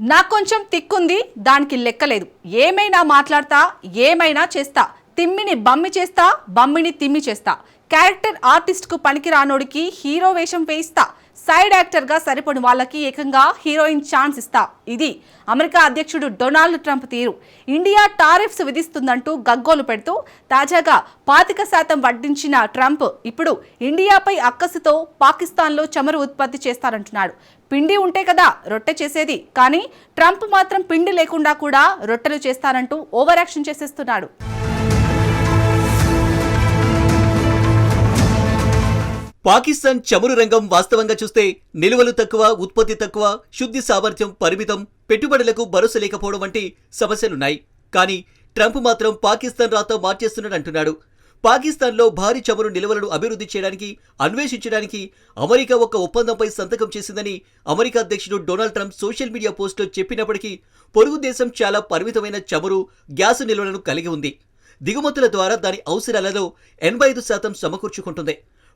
నాకు కొంచెం తిక్కుంది దానికి లెక్కలేదు. ఏమైనా మాట్లాడతా ఏమైనా చేస్తా. తిమ్మిని బమ్మి చేస్తా బమ్మిని తిమ్మి చేస్తా. క్యారెక్టర్ ఆర్టిస్ట్కు పనికి రానోడికి హీరో వేషం వేయిస్తా. సైడ్ యాక్టర్గా సరిపడిన వాళ్ళకి ఏకంగా హీరోయిన్ ఛాన్స్ ఇస్తా. ఇది అమెరికా అధ్యక్షుడు డొనాల్డ్ ట్రంప్ తీరు. ఇండియా టారిఫ్స్ విధిస్తుందంటూ గగ్గోలు పెడుతూ తాజాగా పాతిక శాతం వడ్డించిన ట్రంప్ ఇప్పుడు ఇండియాపై అక్కసుతో పాకిస్తాన్లో చమురు ఉత్పత్తి చేస్తారంటున్నాడు. పిండి ఉంటే కదా రొట్టె చేసేది కానీ ట్రంప్ మాత్రం పిండి లేకుండా కూడా రొట్టెలు చేస్తారంటూ ఓవర్ యాక్షన్ చేసేస్తున్నాడు. పాకిస్తాన్ చమురు రంగం వాస్తవంగా చూస్తే నిల్వలు తక్కువ ఉత్పత్తి తక్కువ శుద్ధి సామర్థ్యం పరిమితం పెట్టుబడులకు భరోసా లేకపోవడం వంటి సమస్యలున్నాయి. కానీ ట్రంప్ మాత్రం పాకిస్తాన్ రాత మార్చేస్తున్నాడంటున్నాడు పాకిస్తాన్లో భారీ చమురు నిల్వలను అభివృద్ధి చేయడానికి అన్వేషించడానికి అమెరికా ఒక ఒప్పందంపై సంతకం చేసిందని అమెరికా అధ్యక్షుడు డొనాల్డ్ ట్రంప్ సోషల్ మీడియా పోస్టులో చెప్పినప్పటికీ పొరుగు దేశం చాలా పరిమితమైన చమురు గ్యాసు నిల్వలను కలిగి ఉంది. దిగుమతుల ద్వారా దాని అవసరాలలో ఎనభై ఐదు శాతం సమకూర్చుకుంటుంది.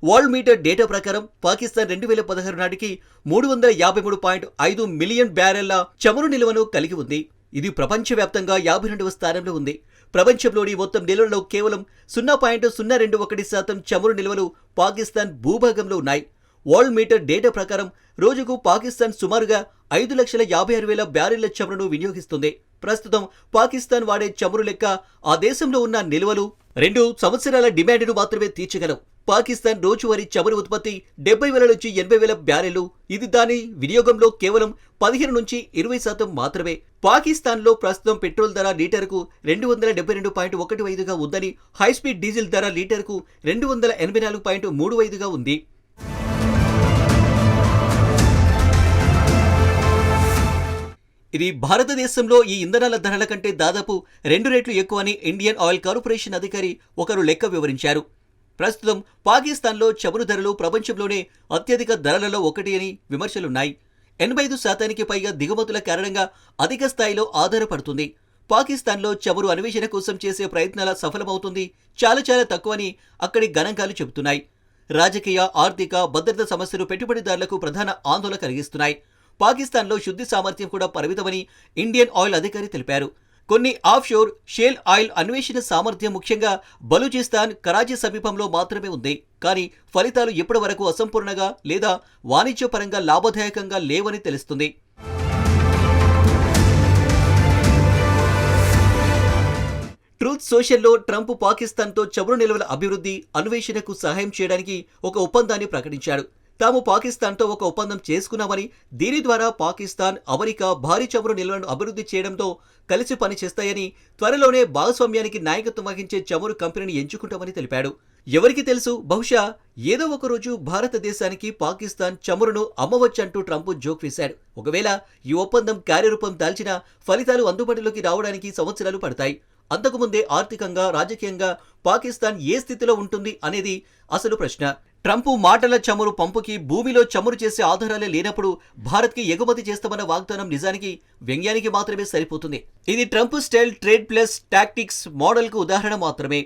వరల్డ్ మీటర్ డేటా ప్రకారం పాకిస్తాన్ రెండు వేల పదహారు నాటికి మూడు వందల యాభై మూడు పాయింట్ ఐదు మిలియన్ బ్యారెళ్ళ చమురు నిల్వను కలిగి ఉంది. ఇది ప్రపంచవ్యాప్తంగా యాభై రెండవ స్థానంలో ఉంది. ప్రపంచంలోని మొత్తం నిల్వలలో కేవలం సున్నా పాయింట్ సున్నా రెండు ఒకటి శాతం చమురు నిల్వలు పాకిస్తాన్ భూభాగంలో ఉన్నాయి. వరల్డ్ మీటర్ డేటా ప్రకారం రోజుకు పాకిస్తాన్ సుమారుగా ఐదు లక్షల యాభై ఆరు వేల బ్యారెళ్ళ చమురును వినియోగిస్తుంది. ప్రస్తుతం పాకిస్తాన్ వాడే చమురు లెక్క ఆ దేశంలో ఉన్న నిల్వలు రెండు సంవత్సరాల డిమాండ్ను మాత్రమే తీర్చగలవు. పాకిస్తాన్ రోజువారీ చమురు ఉత్పత్తి డెబ్బై వేల నుంచి ఎనభై వేల బ్యారెలు ఇది దాని వినియోగంలో కేవలం పదిహేను నుంచి ఇరవై శాతం మాత్రమే. పాకిస్తాన్లో ప్రస్తుతం పెట్రోల్ ధర లీటర్కు రెండు వందల డెబ్బై రెండు పాయింట్ ఒకటి ఐదుగా ఉందని హైస్పీడ్ డీజిల్ ధర లీటర్కు రెండు వందల ఎనభై నాలుగు పాయింట్ మూడు ఐదుగా ఉంది. ఇది భారతదేశంలో ఈ ఇంధనాల ధరల కంటే దాదాపు రెండు రెట్లు ఎక్కువని ఇండియన్ ఆయిల్ కార్పొరేషన్ అధికారి ఒకరు లెక్క వివరించారు. ప్రస్తుతం పాకిస్తాన్లో చమురు ధరలు ప్రపంచంలోనే అత్యధిక ధరలలో ఒకటి అని విమర్శలున్నాయి. ఎనభై ఐదు శాతానికి పైగా దిగుమతుల కారణంగా అధిక స్థాయిలో ఆధారపడుతుంది. పాకిస్తాన్లో చమురు అన్వేషణ కోసం చేసే ప్రయత్నాల సఫలమవుతుంది. చాలా చాలా తక్కువని అక్కడి గణాంకాలు చెబుతున్నాయి. రాజకీయ ఆర్థిక భద్రత సమస్యలు పెట్టుబడిదారులకు ప్రధాన ఆందోళన కలిగిస్తున్నాయి. పాకిస్తాన్లో శుద్ధి సామర్థ్యం కూడా పరిమితమని ఇండియన్ ఆయిల్ అధికారి తెలిపారు. కొన్ని ఆఫ్షోర్ షేల్ ఆయిల్ అన్వేషణ సామర్థ్యం ముఖ్యంగా బలూచిస్తాన్ కరాచీ సమీపంలో మాత్రమే ఉంది. కానీ ఫలితాలు ఇప్పటి వరకు అసంపూర్ణంగా లేదా వాణిజ్యపరంగా లాభదాయకంగా లేవని తెలుస్తుంది. ట్రూత్ సోషల్లో ట్రంప్ పాకిస్తాన్తో చమురు నిల్వల అభివృద్ధి అన్వేషణకు సహాయం చేయడానికి ఒక ఒప్పందాన్ని ప్రకటించాడు. తాము పాకిస్తాన్తో ఒక ఒప్పందం చేసుకున్నామని దీని ద్వారా పాకిస్తాన్ అమెరికా భారీ చమురు నిల్వలను అభివృద్ధి చేయడంతో కలిసి పనిచేస్తాయని త్వరలోనే భాగస్వామ్యానికి నాయకత్వం వహించే చమురు కంపెనీని ఎంచుకుంటామని తెలిపాడు. ఎవరికి తెలుసు? బహుశా ఏదో ఒక రోజు భారతదేశానికి పాకిస్తాన్ చమురును అమ్మవచ్చంటూ ట్రంప్ జోక్ వేశాడు. ఒకవేళ ఈ ఒప్పందం కార్యరూపం దాల్చిన ఫలితాలు అందుబాటులోకి రావడానికి సంవత్సరాలు పడతాయి. అంతకుముందే ఆర్థికంగా రాజకీయంగా పాకిస్తాన్ ఏ స్థితిలో ఉంటుంది అనేది అసలు ప్రశ్న. ట్రంప్ మాటల చమురు పంపుకి భూమిలో చమురు చేసే ఆధారాలే లేనప్పుడు భారత్కి ఎగుమతి చేస్తామన్న వాగ్దానం నిజానికి వ్యంగ్యానికి మాత్రమే సరిపోతుంది. ఇది Trump style trade plus tactics మోడల్కు ఉదాహరణ మాత్రమే.